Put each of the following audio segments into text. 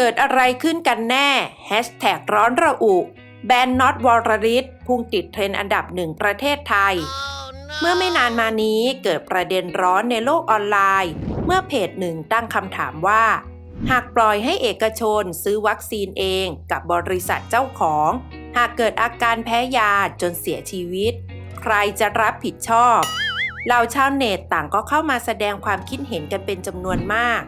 เกิดอะไรขึ้นกันแน่แฮชแท็กร้อนระอุ แบนน็อตวรริศพุ่งติดเทรนด์อันดับหนึ่งประเทศไทย เมื่อไม่นานมานี้เกิดประเด็นร้อนในโลกออนไลน์ เมื่อเพจหนึ่งตั้งคำถามว่า หากปล่อยให้เอกชนซื้อวัคซีนเองกับบริษัทเจ้าของ หากเกิดอาการแพ้ยาจนเสียชีวิต ใครจะรับผิดชอบเหล่าชาวเน็ตต่างก็เข้ามาแสดงความคิดเห็นกันเป็นจำนวนมาก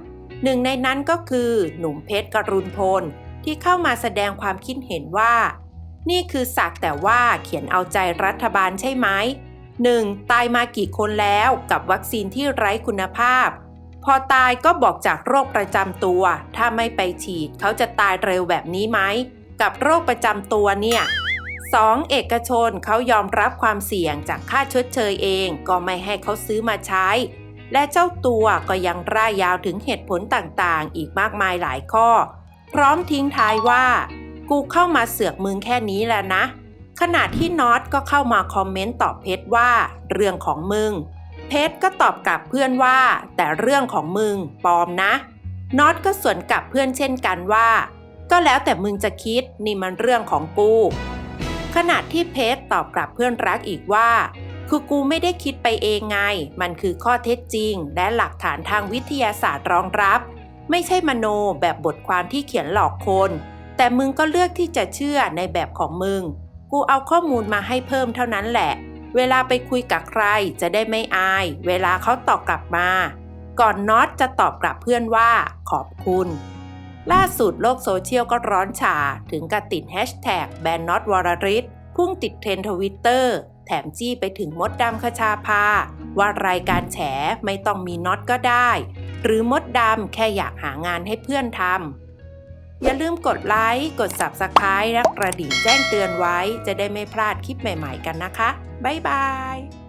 หนึ่งในนั้นก็คือหนุ่มเพชรกรุณพล ที่เข้ามาแสดงความคิดเห็นว่า นี่คือสักแต่ว่าเขียนเอาใจรัฐบาลใช่ไหม 1. ตายมากี่คนแล้วกับวัคซีนที่ไร้คุณภาพ พอตายก็บอกจากโรคประจำตัว ถ้าไม่ไปฉีดเขาจะตายเร็วแบบนี้ไหม กับโรคประจำตัวเนี่ย 2. เอกชนเขายอมรับความเสี่ยงจากค่าชดเชยเอง ก็ไม่ให้เขาซื้อมาใช้ และเจ้าตัวก็ยังร่ายยาวถึงเหตุผลต่างๆ อีกมากมายหลายข้อ พร้อมทิ้งท้ายว่า กูเข้ามาเสือกมึงแค่นี้แหละนะ ขณะที่น็อตก็เข้ามาคอมเมนต์ตอบเพชรว่า เรื่องของมึง เพชรก็ตอบกลับเพื่อนว่า แต่เรื่องของมึงปลอมนะน็อตก็สวนกลับเพื่อนเช่นกันว่า ก็แล้วแต่มึงจะคิดนี่มันเรื่องของกูขณะที่เพชรตอบกลับเพื่อนรักอีกว่า คือกูไม่ได้คิดไปเองไง มันคือข้อเท็จจริง และหลักฐานทางวิทยาศาสตร์รองรับ ไม่ใช่มโนแบบบทความที่เขียนหลอกคน แต่มึงก็เลือกที่จะเชื่อในแบบของมึง กูเอาข้อมูลมาให้เพิ่มเท่านั้นแหละ เวลาไปคุยกับใครจะได้ไม่อาย เวลาเขาตอบกลับมา ก่อนน็อตจะตอบกลับเพื่อนว่าขอบคุณล่าสุดโลกโซเชียลก็ร้อนฉาถึงกับติดแฮชแท็กแบนน็อตวรริศพุ่งติดเทรนทวิตเตอร์ ถมจี้ไปถึงมดดำคชาพาว่ารายการแฉไม่ต้องมีน็อตก็ได้ หรือมดดำแค่อยากหางานให้เพื่อนทำ อย่าลืมกดไลค์ กด Subscribe และกระดิ่งแจ้งเตือนไว้ จะได้ไม่พลาดคลิปใหม่ๆกันนะคะ บ๊ายบาย